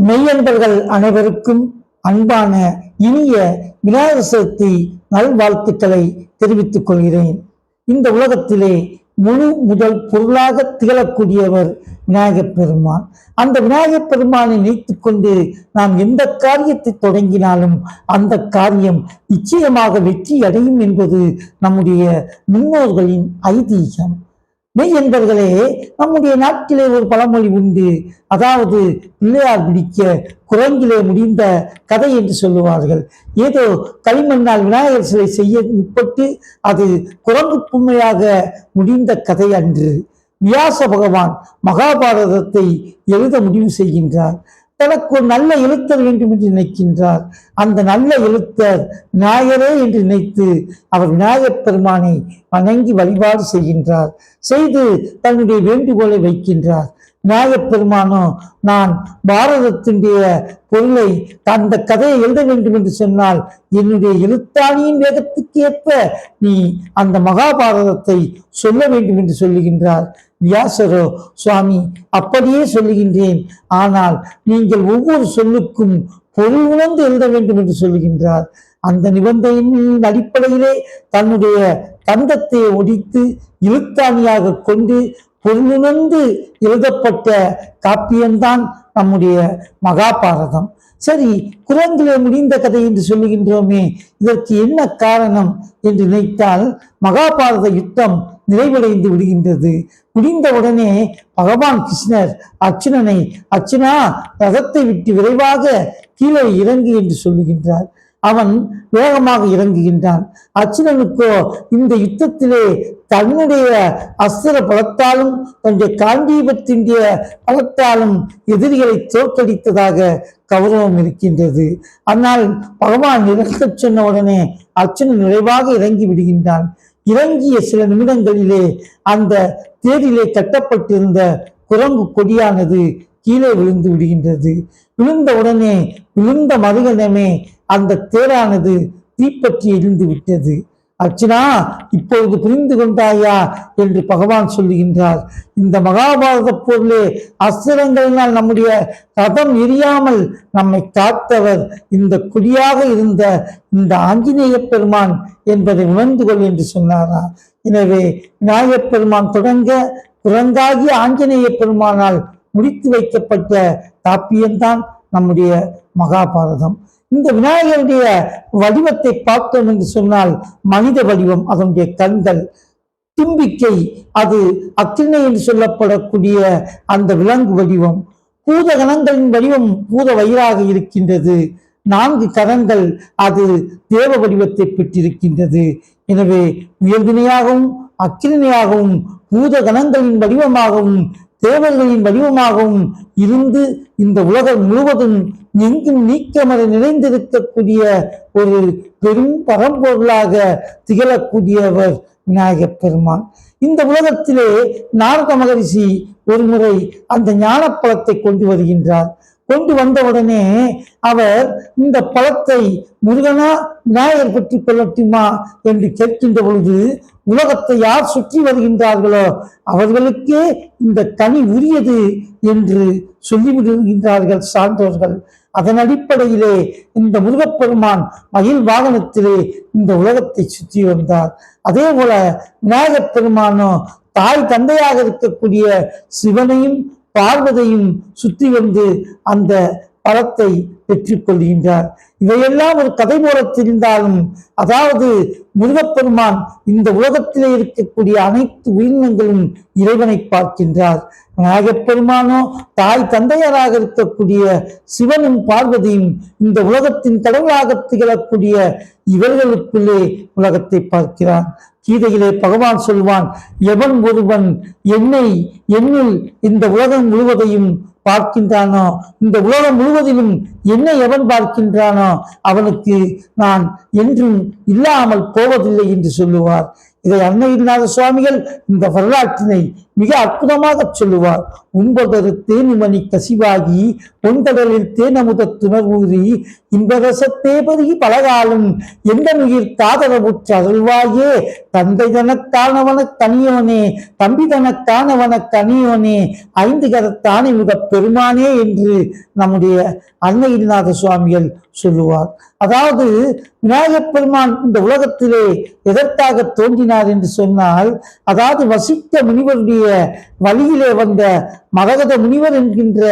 மெய்யன்பர்கள் அனைவருக்கும் அன்பான இனிய விநாயகர் சதுர்த்தி நல்வாழ்த்துக்களை தெரிவித்துக் கொள்கிறேன். இந்த உலகத்திலே முழு முதல் பொருளாக திகழக்கூடியவர் விநாயகப் பெருமான். அந்த விநாயகப் பெருமானை நினைத்து கொண்டு நாம் எந்த காரியத்தை தொடங்கினாலும் அந்த காரியம் நிச்சயமாக வெற்றி அடையும் என்பது நம்முடைய முன்னோர்களின் ஐதீகம். மெய் என்பர்களே நம்முடைய நாட்டிலே ஒரு பழமொழி உண்டு. அதாவது பிள்ளையார் பிடிக்க குரங்கிலே முடிந்த கதை என்று சொல்லுவார்கள். ஏதோ களிமண்ணால் விநாயகர் சிலை செய்ய முற்பட்டு அது குரங்கு பொம்மையாக முடிந்த கதை அன்று. வியாச பகவான் மகாபாரதத்தை எழுத முடிவு செய்கின்றார். தனக்கு ஒரு நல்ல எழுத்தர் வேண்டும் என்று நினைக்கின்றார். அந்த நல்ல எழுத்தர் விநாயகரே என்று நினைத்து அவர் விநாயகப் பெருமானை வணங்கி வழிபாடு செய்கின்றார். செய்து தன்னுடைய வேண்டுகோளை வைக்கின்றார். நாகப்பெருமானோ நான் பாரதத்தினுடைய பொருளை அந்த கதையை எழுத வேண்டும் என்று சொன்னால் என்னுடைய எழுத்தாணியின் வேகத்துக்கு ஏற்ப நீ அந்த மகாபாரதத்தை சொல்ல வேண்டும் என்று சொல்லுகின்றார். வியாசரோ சுவாமி அப்படியே சொல்லுகின்றேன். ஆனால் நீங்கள் ஒவ்வொரு சொல்லுக்கும் பொருள் உணர்ந்து எழுத வேண்டும் என்று சொல்லுகின்றார். அந்த நிபந்தனையின் அடிப்படையிலே தன்னுடைய தந்தத்தை ஒடித்து இழுத்தாணியாக கொண்டு பொருளுணர்ந்து எழுதப்பட்ட காப்பியம்தான் நம்முடைய மகாபாரதம். சரி குரங்கிலே முடிந்த கதை என்று சொல்லுகின்றோமே இதற்கு என்ன காரணம் என்று நினைத்தால் மகாபாரத யுத்தம் நிறைவடைந்து விடுகின்றது. முடிந்த உடனே பகவான் கிருஷ்ணர் அர்ச்சுனனை அர்ச்சுனா ரதத்தை விட்டு விரைவாக கீழே இறங்கு என்று சொல்லுகின்றார். அவன் வேகமாக இறங்குகின்றான். அர்ச்சுனனுக்கோ இந்த யுத்தத்திலே தன்னுடைய அஸ்திர பலத்தாலும் தன்னுடைய காண்டீபத்தினுடைய பலத்தாலும் எதிரிகளை தோற்கடித்ததாக கௌரவம் இருக்கின்றது. ஆனால் பகவான் இறக்கச் சொன்ன உடனே அர்ச்சுனன் நிறைவாக இறங்கி விடுகின்றான். இறங்கிய சில நிமிடங்களிலே அந்த தேரிலே கட்டப்பட்டிருந்த குரங்கு கொடியானது கீழே விழுந்து விடுகின்றது. விழுந்த உடனே விழுந்த மருகனமே அந்த தேரானது தீப்பற்றி எரிந்து விட்டது. அர்ச்சனா இப்பொழுது புரிந்து கொண்டாயா என்று பகவான் சொல்லுகின்றார். இந்த மகாபாரத போரிலே அஸ்திரங்களினால் நம்முடைய ரதம் எரியாமல் நம்மை காத்தவர் இந்த குடியாக இருந்த இந்த ஆஞ்சநேய பெருமான் என்பதை உணர்ந்து கொள் என்று சொன்னாரா. எனவே விநாயகப் பெருமான் தொடங்க குரங்காகி ஆஞ்சநேய பெருமானால் முடித்து வைக்கப்பட்ட காப்பியம்தான் நம்முடைய மகாபாரதம். இந்த விநாயகருடைய வடிவத்தை பார்த்தோம் என்று சொன்னால் மனித வடிவம் அதனுடைய கண்கள் தும்பிக்கை அது அக்கினை என்று சொல்லப்படக்கூடிய அந்த விலங்கு வடிவம். பூத கணங்களின் வடிவம் பூத வயிறாக இருக்கின்றது. நான்கு கரங்கள் அது தேவ வடிவத்தை பெற்றிருக்கின்றது. எனவே உயர்வினையாகவும் அக்கிரணையாகவும் பூத கணங்களின் வடிவமாகவும் தேவர்களின் வடிவமாகவும் இருந்து இந்த உலகம் முழுவதும் எங்கும் நீக்கமர நிறைந்திருக்கக்கூடிய ஒரு பெரும் பரம்பொருளாக திகழக்கூடியவர் விநாயகப் பெருமான். இந்த உலகத்திலே நாரத மகரிஷி ஒருமுறை அந்த ஞானப்பழத்தை கொண்டு வருகின்றார். கொண்டு வந்தவுடனே அவர் இந்த பழத்தை முருகனா விநாயகர் பற்றி கொள்ளட்டுமா? என்று கேட்கின்ற பொழுது உலகத்தை யார் சுற்றி வருகின்றார்களோ அவர்களுக்கே இந்த கனி உரியது என்று சொல்லிவிடுகின்றார்கள் சான்றோர்கள். அதன் அடிப்படையிலே இந்த முருகப்பெருமான் மயில் வாகனத்திலே இந்த உலகத்தை சுற்றி வந்தார். அதே போல விநாயகப் பெருமானோ தாய் தந்தையாக இருக்கக்கூடிய சிவனையும் பார்வதையும் சுத்தி வந்து அந்த பலத்தை பெற்றுக்கொள்கின்றார். இவையெல்லாம் ஒரு கதை போல தெரிந்தாலும் அதாவது முருகப்பெருமான் இந்த உலகத்திலே இருக்கக்கூடிய அனைத்து உயிரினங்களும் இறைவனை பார்க்கின்றார். நாகப்பெருமானோ தாய் தந்தையராக இருக்கக்கூடிய சிவனும் பார்வதியும் இந்த உலகத்தின் கடவுளாக திகழக்கூடிய இவர்களுக்குள்ளே உலகத்தை பார்க்கிறான். கீதையிலே பகவான் சொல்வான் எவன் ஒருவன் என்னை என்னில் இந்த உலகம் முழுவதையும் பார்க்கின்றானோ இந்த உலகம் முழுவதிலும் என்னை எவன் பார்க்கின்றானோ அவனுக்கு நான் என்றும் இல்லாமல் போவதில்லை என்று சொல்லுவார். இதை அன்னை சுவாமிகள் இந்த வரலாற்றினை மிக அற்புதமாக சொல்லுவார். உண்பதொரு தேனுமணி கசிவாகி பொன்கடலில் தேனமுத துணர்வூறி இன்பரசத்தே பருகி பலகாலும் எந்த உயிர் காதலவுற்ற அருள்வாயே? தந்தை தனத்தானவன தனியவனே தம்பி தனத்தானவன கனியோனே ஐந்து கரத்தானே மிக பெருமானே என்று நம்முடைய அன்னையில்நாத சுவாமிகள் சொல்லுவார். அதாவது விநாயகப் பெருமான் இந்த உலகத்திலே எதற்காக தோன்றினார் என்று சொன்னால் அதாவது வசித்த முனிவருடைய வழியிலே வந்த மரகத முனிவர் என்கின்ற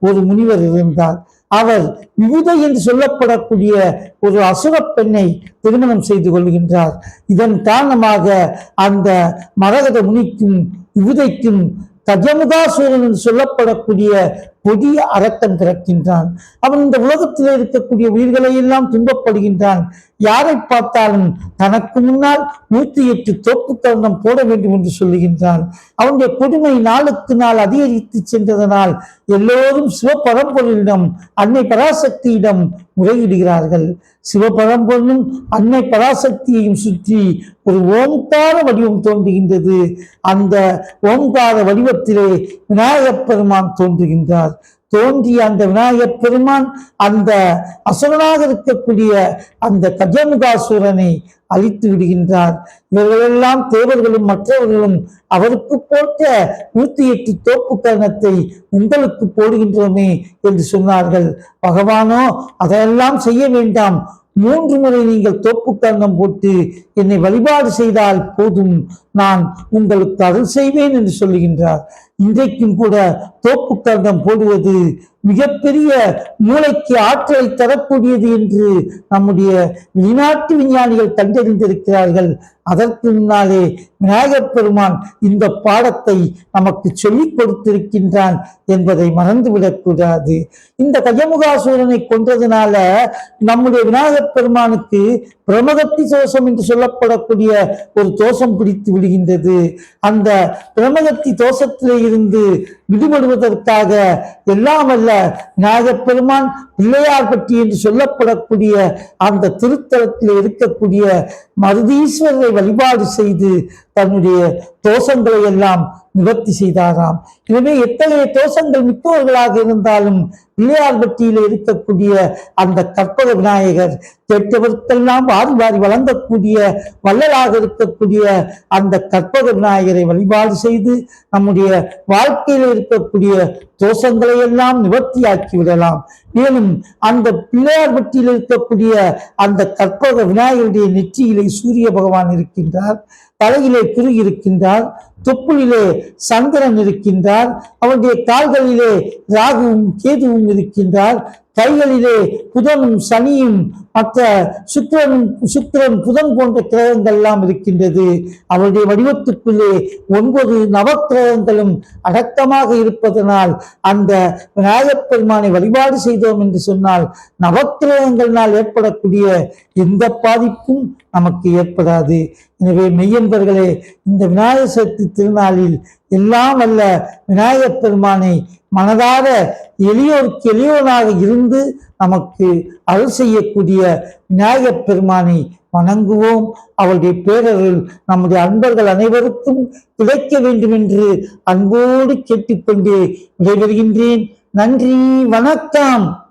ஒரு முனிவர் இருந்தார். அவர் விபுதை என்று சொல்லப்படக்கூடிய ஒரு அசுர பெண்ணை திருமணம் செய்து கொள்கின்றார். இதன் காரணமாக அந்த மரகத முனிக்கும் விபுதைக்கும் கஜமுகாசூரன் சொல்லப்படக்கூடிய கொடிய அரக்கன் பிறக்கின்றான். அவன் இந்த உலகத்தில் இருக்கக்கூடிய உயிர்களை எல்லாம் துன்பப்படுகின்றான். யாரை பார்த்தாலும் தனக்கு முன்னால் நூத்தி எட்டு தோப்பு கரணம் போட வேண்டும் என்று சொல்லுகின்றான். அவனுடைய கொடுமை நாளுக்கு நாள் அதிகரித்து சென்றதனால் எல்லோரும் சிவபரம்பொருளிடம் அன்னை பராசக்தியிடம் முறையிடுகிறார்கள். சிவபரம்பொருளும் அன்னை பராசக்தியையும் சுற்றி ஒரு ஓம்கார வடிவம் தோன்றுகின்றது. அந்த ஓம்கார வடிவத்திலே விநாயகப் பெருமான் தோன்றுகின்றார். தோன்றிய அந்த விநாயகப் பெருமான் அந்த அசுரனாக இருக்கக்கூடிய அந்த கஜமுகாசுரனை அழித்து விடுகின்றார். இவர்களெல்லாம் தேவர்களும் மற்றவர்களும் அவருக்கு போட்ட நூத்தி எட்டு தோப்பு கரணத்தை உங்களுக்கு போடுகின்றோமே என்று சொன்னார்கள். பகவானோ அதையெல்லாம் செய்ய வேண்டாம். மூன்று முறை நீங்கள் தோப்பு கரணம் போட்டு என்னை வழிபாடு செய்தால் போதும். நான் உங்களுக்கு அருள் செய்வேன் என்று சொல்லுகின்றார். இன்றைக்கும் கூட தோப்பு கரணம் போடுவது மிகப்பெரிய மூளைக்கு ஆற்றலை தரக்கூடியது என்று நம்முடைய வெளிநாட்டு விஞ்ஞானிகள் கண்டறிந்திருக்கிறார்கள். அதற்கு முன்னாலே விநாயகப் பெருமான் இந்த பாடத்தை நமக்கு சொல்லிக் கொடுத்திருக்கின்றான் என்பதை மறந்துவிடக்கூடாது. இந்த கஜமுகாசூரனை கொன்றதுனால நம்முடைய விநாயகப் பெருமானுக்கு பிரமகத்தி தோஷம் என்று சொல்லப்படக்கூடிய ஒரு தோஷம் பிடித்து விடுகின்றது. அந்த பிரமகத்தி தோஷத்திலே இருந்து விடுபடுவதற்காக எல்லாம் அல்ல விநாயகப் பெருமான் பிள்ளையார்பட்டி என்று சொல்லப்படக்கூடிய அந்த திருத்தலத்தில் இருக்கக்கூடிய மருதீஸ்வரரை வழிபாடு செய்து தன்னுடைய தோஷங்களை எல்லாம் நிவர்த்தி செய்தாராம். எனவே எத்தகைய தோஷங்கள் மிக்கவர்களாக இருந்தாலும் பிள்ளையார்பட்டியில் இருக்கக்கூடிய அந்த கற்பக விநாயகர் கேட்டவர்க்கெல்லாம் வாரி வாரி வழங்கக்கூடிய வள்ளலாக இருக்கக்கூடிய அந்த கற்பக விநாயகரை வழிபாடு செய்து நம்முடைய வாழ்க்கையில் இருக்கக்கூடிய தோஷங்களை எல்லாம் நிவர்த்தியாக்கி விடலாம். மேலும் அந்த பிள்ளையார் பட்டியில் இருக்கக்கூடிய அந்த கற்பக விநாயகருடைய நெற்றியிலே சூரிய பகவான் இருக்கின்றார். தலையிலே குரு இருக்கின்றார் தொப்புளிலே சந்திரன் இருக்கின்றார் அவருடைய கால்களிலே ராகுவும் கேதுவும் இருக்கின்றார். கைகளிலே புதனும் சனியும் மற்ற சுக்கிரனும் சுக்கிரன் புதன் போன்ற கிரகங்கள் எல்லாம் இருக்கின்றது. அவருடைய வடிவத்துக்குள்ளே ஒன்பது நவக்கிரகங்களும் அடக்கமாக இருப்பதனால் அந்த விநாயகப் பெருமானை வழிபாடு செய்தோம் என்று சொன்னால் நவக்கிரகங்களினால் ஏற்படக்கூடிய எந்த பாதிப்பும் நமக்கு ஏற்படாது. எனவே மெய்யன்பர்களே இந்த விநாயகர் சதுர்த்தி திருநாளில் எல்லாம் வல்ல விநாயகப் பெருமானை மனதார எளியோருக்கு எளியோனாக இருந்து நமக்கு அருள் செய்யக்கூடிய விநாயகப் பெருமானை வணங்குவோம். அவருடைய பேரருள் நம்முடைய அன்பர்கள் அனைவருக்கும் கிடைக்க வேண்டும் என்று அன்போடு கேட்டுக்கொண்டு விடைபெறுகின்றேன். நன்றி வணக்கம்.